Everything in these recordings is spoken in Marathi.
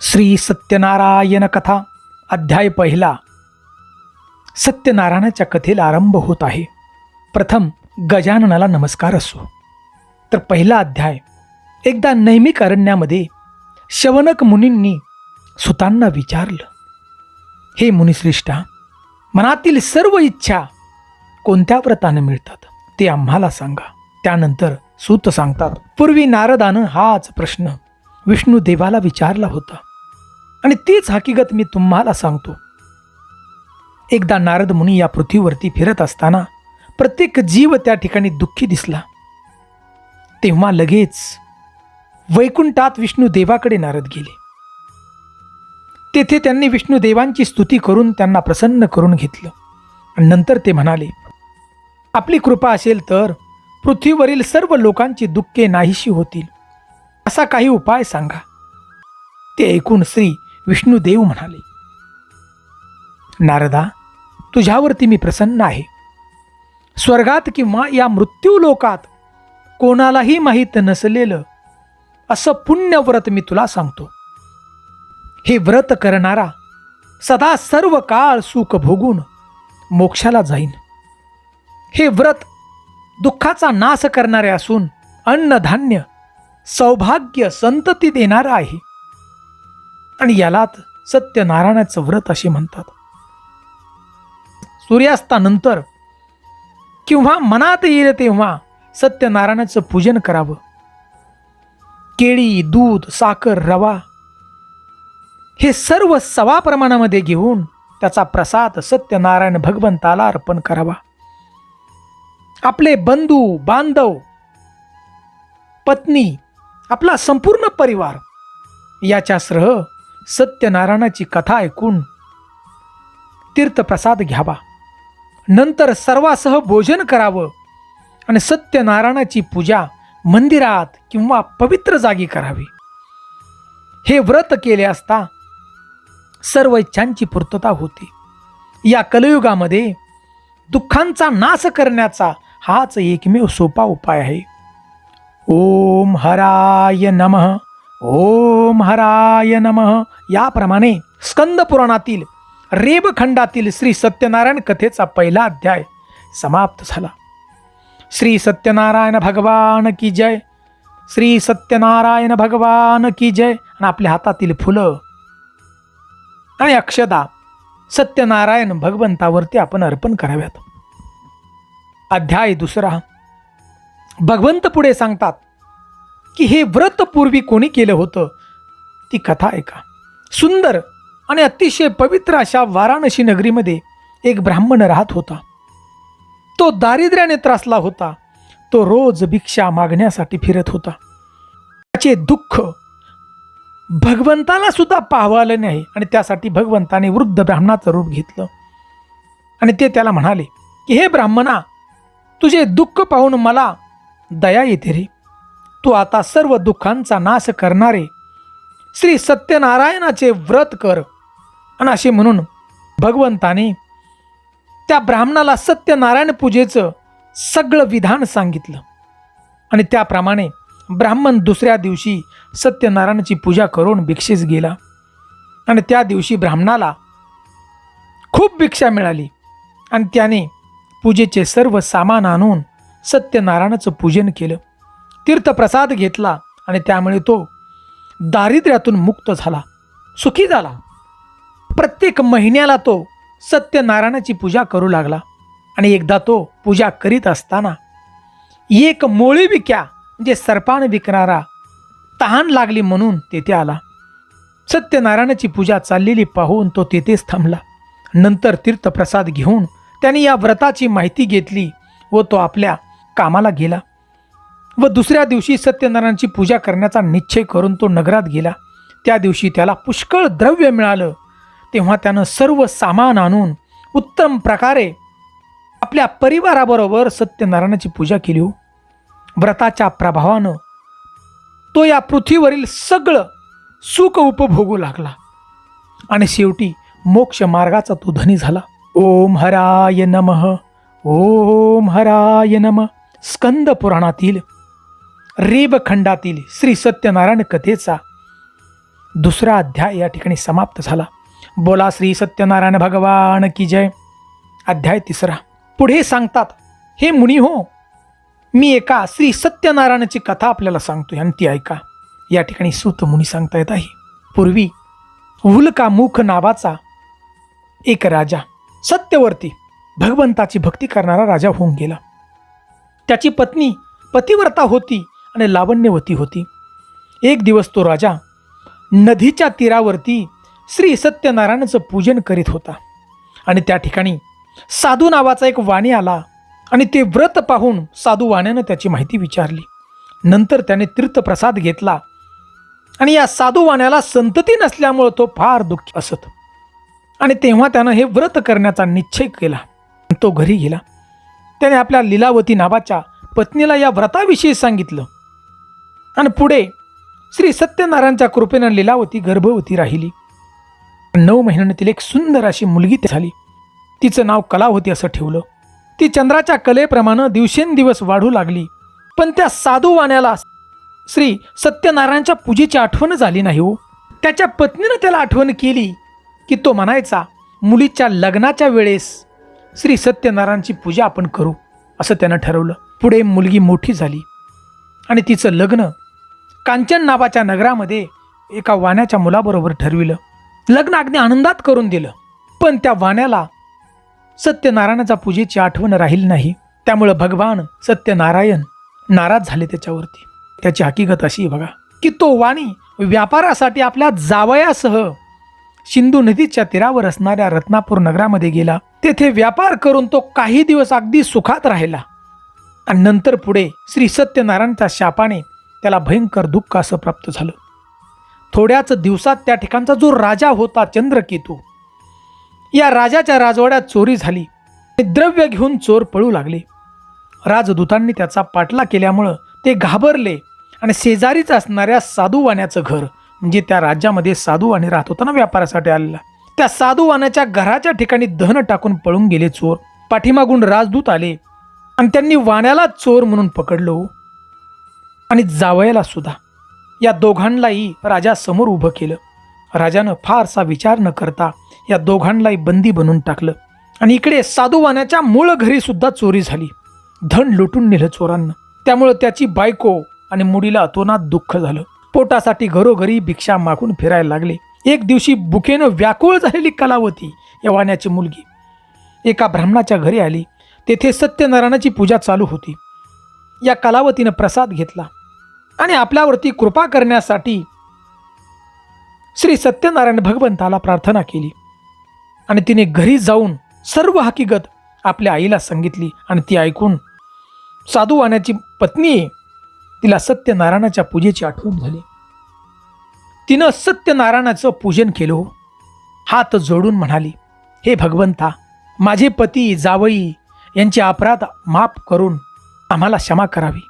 श्री सत्यनारायण कथा अध्याय पहिला. सत्यनारायणाच्या कथेला आरंभ होत आहे. प्रथम गजाननाला नमस्कार असो. तर पहिला अध्याय एकदा नैमिक अरण्यामध्ये शवनक मुनींनी सुतांना विचारलं हे मुनिश्रेष्ठा मनातील सर्व इच्छा कोणत्या व्रतानं मिळतात? ते आम्हाला सांगा. त्यानंतर सूत सांगतात पूर्वी नारदानं हाच प्रश्न विष्णू देवाला विचारला होता. आणि तीच हकीकत मी तुम्हाला सांगतो. एकदा नारद मुनी या पृथ्वीवरती फिरत असताना प्रत्येक जीव त्या ठिकाणी दुःखी दिसला. तेव्हा लगेच वैकुंठात विष्णू देवाकडे नारद गेले. तेथे त्यांनी विष्णू देवांची स्तुती करून त्यांना प्रसन्न करून घेतलं. आणि नंतर ते म्हणाले आपली कृपा असेल तर पृथ्वीवरील सर्व लोकांची दुःखे नाहीशी होतील. असा काही उपाय सांगा. ते ऐकून श्री विष्णुदेव म्हणाले नारदा तुझ्यावरती मी प्रसन्न आहे. स्वर्गात किंवा या मृत्यू लोकात कोणालाही माहीत नसलेलं असं पुण्यव्रत मी तुला सांगतो. हे व्रत करणारा सदा सर्व काळ सुख भोगून मोक्षाला जाईन. हे व्रत दुःखाचा नाश करणारे असून अन्नधान्य सौभाग्य संतती देणारं आहे. आणि यालाच सत्यनारायणाचं व्रत असे म्हणतात. सूर्यास्तानंतर किंवा मनात येईल तेव्हा सत्यनारायणाचं पूजन करावं. केळी दूध साखर रवा हे सर्व सवा प्रमाणामध्ये घेऊन त्याचा प्रसाद सत्यनारायण भगवंताला अर्पण करावा. आपले बंधू बांधव पत्नी आपला संपूर्ण परिवार याच्यासह सत्यनारायणाची कथा ऐकून तीर्थप्रसाद घ्यावा. नंतर सर्वासह भोजन करावं आणि सत्यनारायणाची पूजा मंदिरात किंवा पवित्र जागी करावी. हे व्रत केले असता सर्व इच्छांची पूर्तता होते. या कलयुगामध्ये दुःखांचा नाश करण्याचा हाच एकमेव सोपा उपाय आहे. ओम हराय नमः. ओम हराय नमः. याप्रमाणे स्कंद पुराणातील रेबखंडातील श्री सत्यनारायण कथेचा पहिला अध्याय समाप्त झाला. श्री सत्यनारायण भगवान की जय. श्री सत्यनारायण भगवान की जय. आणि आपल्या हातातील फुलं. आणि अक्षदा सत्यनारायण भगवंतावरती आपण अर्पण कराव्यात. अध्याय दुसरा. भगवंत पुढे सांगतात की हे व्रत पूर्वी कोणी केलं होतं? ती कथा ऐका. सुंदर आणि अतिशय पवित्र अशा वाराणसी नगरीमध्ये एक ब्राह्मण राहत होता. तो दारिद्र्याने त्रासला होता. तो रोज भिक्षा मागण्यासाठी फिरत होता. त्याचे दुःख भगवंताला सुद्धा पाहावलं नाही आणि त्यासाठी भगवंताने वृद्ध ब्राह्मणाचं रूप घेतलं. आणि ते त्याला म्हणाले की हे ब्राह्मणा तुझे दुःख पाहून मला दया येते रे. तू आता सर्व दुःखांचा नाश करणारे. श्री सत्यनारायणाचे व्रत कर. आणि असे म्हणून भगवंताने त्या ब्राह्मणाला सत्यनारायण पूजेचं सगळं विधान सांगितलं. आणि त्याप्रमाणे ब्राह्मण दुसऱ्या दिवशी सत्यनारायणाची पूजा करून भिक्षेस गेला. आणि त्या दिवशी ब्राह्मणाला खूप भिक्षा मिळाली. आणि त्याने पूजेचे सर्व सामान आणून सत्यनारायणाचं पूजन केलं. तीर्थप्रसाद घेतला आणि त्यामुळे तो दारिद्र्यातून मुक्त झाला सुखी झाला. प्रत्येक महिन्याला तो सत्यनारायणाची पूजा करू लागला आणि एकदा तो पूजा करीत असताना एक मोळी विक्या म्हणजे सर्पान विकणारा तहान लागली म्हणून तेथे आला. सत्यनारायणाची पूजा चाललेली पाहून तो तेथेच थांबला. नंतर तीर्थप्रसाद घेऊन त्याने या व्रताची माहिती घेतली व तो आपल्या कामाला गेला. व दुसऱ्या दिवशी सत्यनारायणाची पूजा करण्याचा निश्चय करून तो नगरात गेला. त्या दिवशी त्याला पुष्कळ द्रव्य मिळालं. तेव्हा त्यानं सर्व सामान आणून उत्तम प्रकारे आपल्या परिवाराबरोबर सत्यनारायणाची पूजा केली हो. व्रताच्या प्रभावानं तो या पृथ्वीवरील सगळं सुख उपभोगू लागला. आणि शेवटी मोक्ष मार्गाचा तो धनी झाला. ओम हराय नमः ओम हराय नम. स्कंद पुराणातील रेबखंडातील श्री सत्यनारायण कथेचा दुसरा अध्याय या ठिकाणी समाप्त झाला. बोला श्री सत्यनारायण भगवान की जय. अध्याय तिसरा. पुढे सांगतात हे मुनी हो मी एका श्री सत्यनारायणाची कथा आपल्याला सांगतोय आणि ती ऐका. या ठिकाणी सूत मुनी सांगता येत आहे. पूर्वी हुलकामुख नावाचा एक राजा सत्यवर्ती भगवंताची भक्ती करणारा राजा होऊन गेला. त्याची पत्नी पतिव्रता होती. आणि लावण्यवती होती. एक दिवस तो राजा नदीच्या तीरावरती श्री सत्यनारायणाचं पूजन करीत होता. आणि त्या ठिकाणी साधू नावाचा एक वाणी आला आणि ते व्रत पाहून साधू वाण्यानं त्याची माहिती विचारली. नंतर त्याने तीर्थप्रसाद घेतला आणि या साधू वाण्याला संतती नसल्यामुळं तो फार दुःखी असत. आणि तेव्हा त्यानं हे व्रत करण्याचा निश्चय केला. तो घरी गेला. त्याने आपल्या लीलावती नावाच्या पत्नीला या व्रताविषयी सांगितलं. आणि पुढे श्री सत्यनारायणच्या कृपेनं लिलावती गर्भवती राहिली. नऊ महिन्याने तिला एक सुंदर अशी मुलगी झाली. तिचं नाव कला होती असं ठेवलं. ती चंद्राच्या कलेप्रमाणे दिवसेंदिवस वाढू लागली. पण त्या साधू वाण्याला श्री सत्यनारायणच्या पूजेची आठवण झाली नाही हो. त्याच्या पत्नीनं त्याला आठवण केली की तो म्हणायचा मुलीच्या लग्नाच्या वेळेस श्री सत्यनारायणची पूजा आपण करू असं त्यानं ठरवलं. पुढे मुलगी मोठी झाली आणि तिचं लग्न कांचन नावाच्या नगरामध्ये एका वाण्याच्या मुलाबरोबर ठरविलं. लग्न अगदी आनंदात करून दिलं. पण त्या वाण्याला सत्यनारायणाचा पूजेची आठवण राहील नाही. त्यामुळं भगवान सत्यनारायण नाराज झाले त्याच्यावरती. त्याची हकीकत अशी आहे बघा की तो वाणी व्यापारासाठी आपल्या जावयासह सिंधू नदीच्या तीरावर असणाऱ्या रत्नापूर नगरामध्ये गेला. तेथे व्यापार करून तो काही दिवस अगदी सुखात राहिला. आणि नंतर पुढे श्री सत्यनारायणच्या शापाने त्याला भयंकर दुःख असं प्राप्त झालं. थोड्याच दिवसात त्या ठिकाणचा जो राजा होता चंद्रकेतू या राजाच्या राजवाड्यात चोरी झाली. द्रव्य घेऊन चोर पळू लागले. राजदूतांनी त्याचा पाठला केल्यामुळं ते घाबरले आणि शेजारीच असणाऱ्या साधूवाण्याचं घर म्हणजे त्या राज्यामध्ये साधूवाणी राहत होता ना व्यापारासाठी आलेला. त्या साधूवाण्याच्या घराच्या ठिकाणी धन टाकून पळून गेले चोर. पाठीमागून राजदूत आले आणि त्यांनी वाण्याला चोर म्हणून पकडलो हो. आणि जावयाला सुद्धा. या दोघांनाही राजासमोर उभं केलं. राजानं फारसा विचार न करता या दोघांनाही बंदी बनवून टाकलं. आणि इकडे साधूवाण्याच्या मूळ घरी सुद्धा चोरी झाली. धन लुटून नेलं चोरांना. त्यामुळं त्याची बायको आणि मुडीला अतोनात दुःख झालं. पोटासाठी घरोघरी भिक्षा मागून फिरायला लागले. एक दिवशी बुकेनं व्याकुळ झालेली कलावती या वाण्याची मुलगी. एका ब्राह्मणाच्या घरी आली. तेथे सत्यनारायणाची पूजा चालू होती. या कलावतीनं प्रसाद घेतला. आणि आपल्यावरती कृपा करण्यासाठी श्री सत्यनारायण भगवंताला प्रार्थना केली. आणि तिने घरी जाऊन सर्व हकीकत आपल्या आईला सांगितली आणि ती ऐकून साधूवाण्याची पत्नी तिला सत्यनारायणाच्या पूजेची आठवण झाली. तिनं सत्यनारायणाचं पूजन केलं. हात जोडून म्हणाली हे भगवंता माझे पती जावई यांचे अपराध माफ करून आम्हाला क्षमा करावी.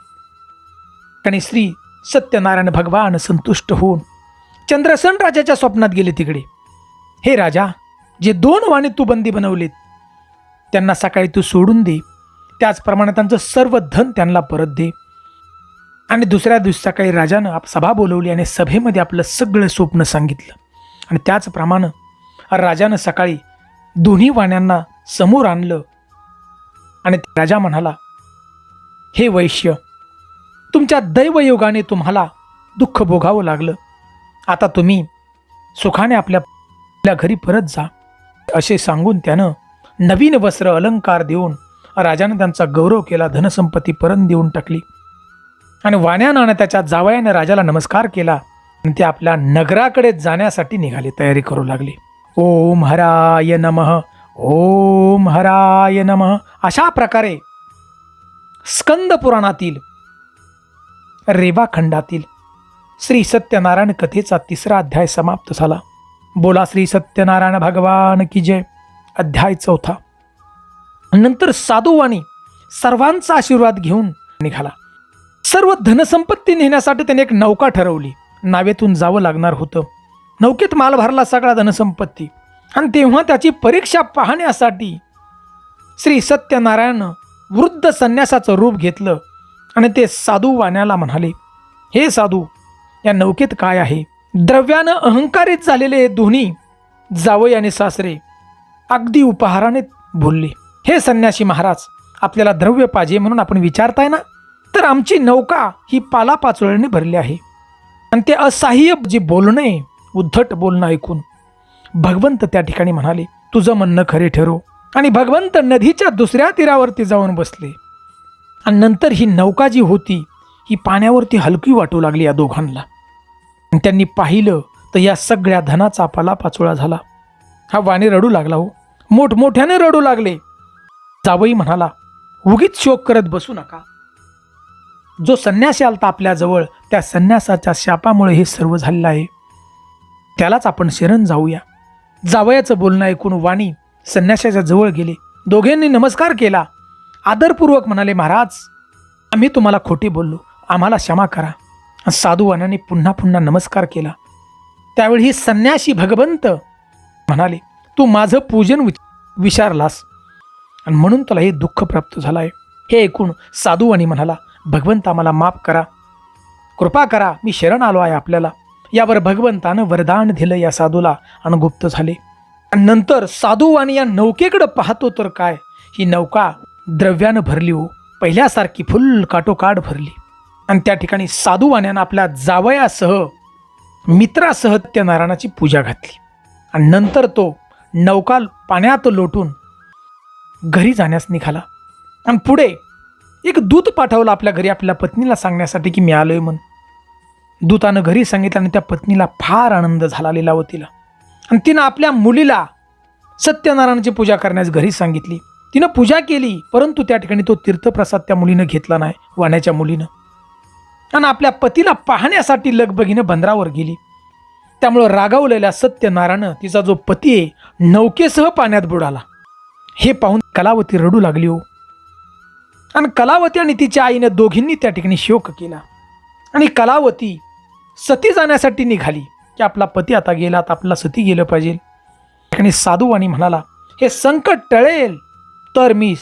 आणि श्री सत्यनारायण भगवान संतुष्ट होऊन चंद्रसन राजाच्या स्वप्नात गेले तिकडे. हे राजा जे दोन वाणे तू बंदी बनवलेत त्यांना सकाळी तू सोडून दे. त्याचप्रमाणे त्यांचं सर्व धन त्यांना परत दे. आणि दुसऱ्या दिवशी सकाळी राजानं आप सभा बोलवली आणि सभेमध्ये आपलं सगळं स्वप्न सांगितलं. आणि त्याचप्रमाणे राजानं सकाळी दोन्ही वाण्यांना समोर आणलं. आणि राजा म्हणाला हे वैश्य तुमच्या दैवयोगाने तुम्हाला दुःख भोगावं लागलं. आता तुम्ही सुखाने आपल्या आपल्या घरी परत जा असे सांगून त्यानं नवीन वस्त्र अलंकार देऊन राजानं त्यांचा गौरव केला धनसंपत्ती परत देऊन टाकली. आणि वाण्यानं त्याच्या जावयानं राजाला नमस्कार केला आणि ते आपल्या नगराकडे जाण्यासाठी निघाले तयारी करू लागले. ओम हराय नमः ओम हराय नमः. अशा प्रकारे स्कंद पुराणातील रेवाखंडातील श्री सत्यनारायण कथेचा तिसरा अध्याय समाप्त झाला. बोला श्री सत्यनारायण भगवान की जय. अध्याय चौथा. नंतर साधूवाणी सर्वांचा आशीर्वाद घेऊन निघाला. सर्व धनसंपत्ती नेण्यासाठी त्याने एक नौका ठरवली. नावेतून जावं लागणार होतं. नौकेत माल भरला सगळा धनसंपत्ती. आणि तेव्हा त्याची परीक्षा पाहण्यासाठी श्री सत्यनारायण वृद्ध संन्यासाचं रूप घेतलं. आणि ते साधू वाण्याला म्हणाले हे साधू या नौकेत काय आहे? द्रव्यानं अहंकारित झालेले हे दोन्ही जावई आणि सासरे अगदी उपहाराने बोलले हे संन्यासी महाराज आपल्याला द्रव्य पाहिजे म्हणून आपण विचारताय ना? तर आमची नौका ही पालापाचोळ्याने भरली आहे. आणि ते असह्य जे बोलणे उद्धट बोलणं ऐकून भगवंत त्या ठिकाणी म्हणाले तुझं म्हणणं खरे ठरो. आणि भगवंत नदीच्या दुसऱ्या तीरावरती जाऊन बसले. आणि नंतर ही नौका जी होती ही पाण्यावरती हलकी वाटू लागली या दोघांना. आणि त्यांनी पाहिलं तर या सगळ्या धनाचा पालापाचोळा झाला. हा वाणी रडू लागला हो. मोठमोठ्याने रडू लागले. जावई म्हणाला उगीच शोक करत बसू नका. जो संन्यासी आलता आपल्याजवळ त्या संन्यासाच्या शापामुळे हे सर्व झालेलं आहे. त्यालाच आपण शरण जाऊया. जावयाचं बोलणं ऐकून वाणी संन्याशाच्या जवळ गेले. दोघांनी नमस्कार केला. आदरपूर्वक म्हणाले महाराज आम्ही तुम्हाला खोटे बोललो. आम्हाला क्षमा करा. साधूवानाने पुन्हा पुन्हा नमस्कार केला. त्यावेळी ही संन्यासी भगवंत म्हणाले तू माझं पूजन वि विचारलास. आणि म्हणून तुला हे दुःख प्राप्त झालं आहे हे ऐकून साधूवानी म्हणाला भगवंत आम्हाला माफ करा. कृपा करा मी शरण आलो आहे आपल्याला. यावर भगवंतानं वरदान दिलं या साधूला आणि गुप्त झाले. आणि नंतर साधू आणि या नौकेकडं पाहतो तर काय? ही नौका द्रव्यानं भरली हो. पहिल्यासारखी फुल काटोकाठ भरली. आणि त्या ठिकाणी साधूवाण्यानं आपल्या जावयासह मित्रासह त्या नारायणाची पूजा घातली. आणि नंतर तो नौकाल पाण्यात लोटून घरी जाण्यास निघाला. आणि पुढे एक दूत पाठवलं आपल्या घरी आपल्या पत्नीला सांगण्यासाठी की मी आलोय म्हणून. दूतानं घरी सांगितलं आणि त्या पत्नीला फार आनंद झाला लिलावतीला. आणि तिनं आपल्या मुलीला सत्यनारायणाची पूजा करण्यास घरी सांगितली. तिनं पूजा केली परंतु त्या ठिकाणी तो तीर्थप्रसाद त्या मुलीनं घेतला नाही वाण्याच्या मुलीनं. आणि आपल्या पतीला पाहण्यासाठी लगबगीनं बंदरावर गेली. त्यामुळं रागावलेल्या सत्यनारायण तिचा जो पती आहे नौकेसह पाण्यात बुडाला. हे पाहून कलावती रडू लागली हो. आणि कलावती आणि तिच्या आईनं दोघींनी त्या ठिकाणी शोक केला. आणि कलावती सती जाण्यासाठी निघाली की आपला पती आता गेला आता आपला सती गेलं पाहिजे. आणि साधूवाणी म्हणाला हे संकट टळेल तर मी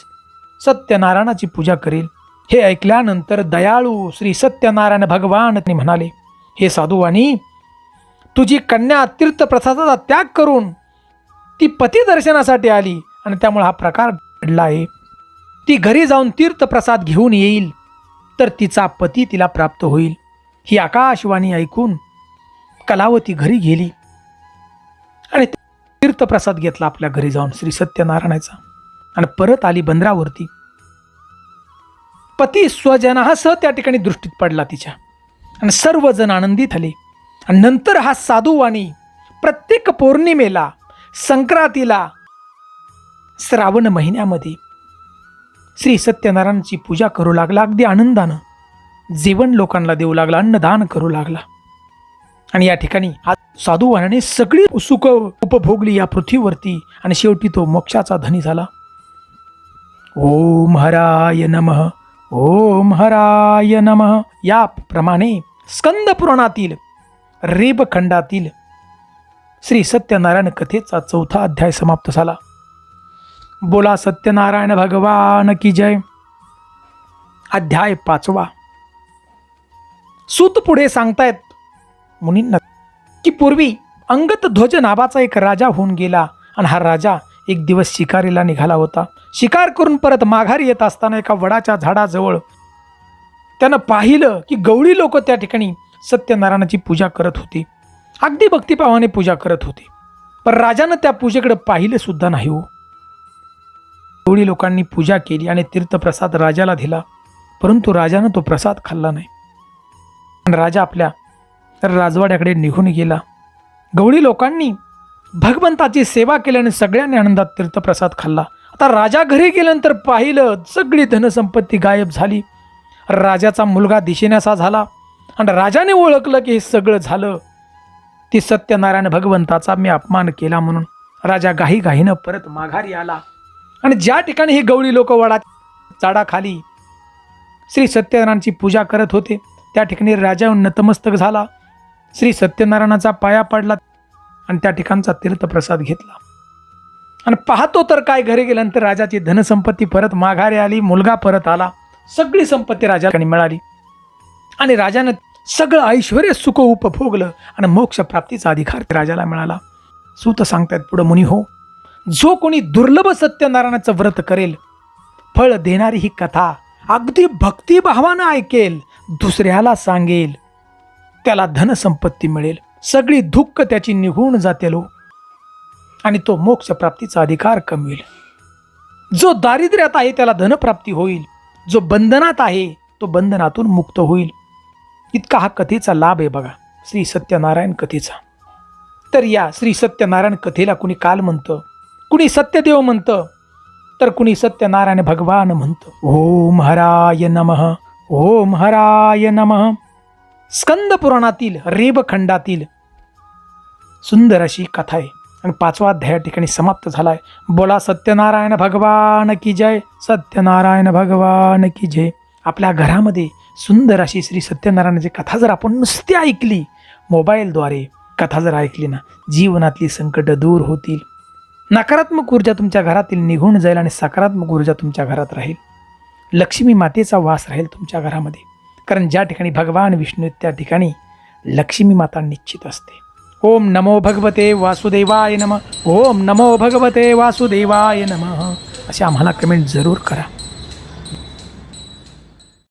सत्यनारायणाची पूजा करेल. हे ऐकल्यानंतर दयाळू श्री सत्यनारायण भगवान म्हणाले हे साधूवाणी तुझी कन्या तीर्थप्रसादाचा त्याग करून ती पती दर्शनासाठी आली आणि त्यामुळे हा प्रकार घडला आहे. ती घरी जाऊन तीर्थप्रसाद घेऊन येईल तर तिचा पती तिला प्राप्त होईल. ही आकाशवाणी ऐकून कलावती घरी गेली आणि तीर्थप्रसाद घेतला आपल्या घरी जाऊन श्री सत्यनारायणाचा. आणि परत आली बंदरावरती. पती स्वजनासह त्या ठिकाणी दृष्टीत पडला तिच्या. आणि सर्वजण आनंदित झाले. आणि नंतर हा साधूवाणी प्रत्येक पौर्णिमेला संक्रांतीला श्रावण महिन्यामध्ये श्री सत्यनारायणची पूजा करू लागला. अगदी आनंदानं जेवण लोकांना देऊ लागला. अन्नदान करू लागला. आणि या ठिकाणी हा साधूवानाने सगळी सुख उपभोगली या पृथ्वीवरती. आणि शेवटी तो मोक्षाचा धनी झाला. ओम हराय नमः ओम हराय नमः. याप्रमाणे स्कंद पुराणातील रेबखंडातील श्री सत्यनारायण कथेचा चौथा अध्याय समाप्त झाला. बोला सत्यनारायण भगवान की जय. अध्याय पाचवा. सूत पुढे सांगतायत मुनींना की पूर्वी अंगत ध्वज नावाचा एक राजा होऊन गेला आणि हा राजा एक दिवस शिकारीला निघाला होता. शिकार करून परत माघारी येत असताना एका वडाच्या झाडाजवळ त्यानं पाहिलं की गवळी लोक त्या ठिकाणी सत्यनारायणाची पूजा करत होती. अगदी भक्तिभावाने पूजा करत होती. पण राजानं त्या पूजेकडे पाहिले सुद्धा नाही हो. गवळी लोकांनी पूजा केली आणि तीर्थप्रसाद राजाला दिला. परंतु राजानं तो प्रसाद खाल्ला नाही. राजा आपल्या राजवाड्याकडे निघून गेला. गवळी लोकांनी भगवंताची सेवा केल्याने सगळ्यांनी आनंदात तीर्थप्रसाद खाल्ला. आता राजा घरी गेल्यानंतर पाहिलं सगळी धनसंपत्ती गायब झाली. राजाचा मुलगा दिशेण्याचा झाला. आणि राजाने ओळखलं की हे सगळं झालं. ती सत्यनारायण भगवंताचा मी अपमान केला म्हणून राजा गाही गाहीनं परत माघारी आला. आणि ज्या ठिकाणी हे गवळी लोक वडा झाडाखाली श्री सत्यनारायणची पूजा करत होते त्या ठिकाणी राजा नतमस्तक झाला. श्री सत्यनारायणाचा पाया पडला. आणि त्या ठिकाणचा तीर्थप्रसाद घेतला. आणि पाहतो तर काय घरी गेल्यानंतर राजाची धनसंपत्ती परत माघारी आली मुलगा परत आला सगळी संपत्ती राजाला मिळाली. आणि राजानं सगळं ऐश्वर सुख उपभोगलं आणि मोक्षप्राप्तीचा अधिकार राजाला मिळाला. सूत सांगतायत पुढं मुनी हो जो कोणी दुर्लभ सत्यनारायणाचं व्रत करेल फळ देणारी ही कथा अगदी भक्तिभावानं ऐकेल दुसऱ्याला सांगेल त्याला धनसंपत्ती मिळेल. सगळी दुःख त्याची निघून जातेलो. आणि तो मोक्षप्राप्तीचा अधिकार कमवेल. जो दारिद्र्यात आहे त्याला धनप्राप्ती होईल. जो बंधनात आहे तो बंधनातून मुक्त होईल. इतका हा कथेचा लाभ आहे बघा श्री सत्यनारायण कथेचा. तर या श्री सत्यनारायण कथेला कुणी काल म्हणतं कुणी सत्यदेव म्हणतं तर कुणी सत्यनारायण भगवान म्हणतं. ओम हराय नमः ओम हराय नमः. स्कंद पुराणातील रेबखंडातील सुंदर अशी कथा आहे. आणि पाचवा अध्याय या ठिकाणी समाप्त झाला आहे बोला सत्यनारायण भगवान की जय? सत्यनारायण भगवान की जय. आपल्या घरामध्ये सुंदर अशी श्री सत्यनारायणाची कथा जर आपण नुसती ऐकली मोबाईलद्वारे कथा जर ऐकली ना जीवनातली संकट दूर होतील. नकारात्मक ऊर्जा तुमच्या घरातील निघून जाईल आणि सकारात्मक ऊर्जा तुमच्या घरात राहील. लक्ष्मी मातेचा वास राहील तुमच्या घरामध्ये. कारण ज्या ठिकाणी भगवान विष्णू त्या ठिकाणी लक्ष्मी माता निश्चित असते. ओम नमो भगवते वासुदेवाय नम. ओम नमो भगवते वासुदेवाय नम. असे आम्हाला कमेंट जरूर करा.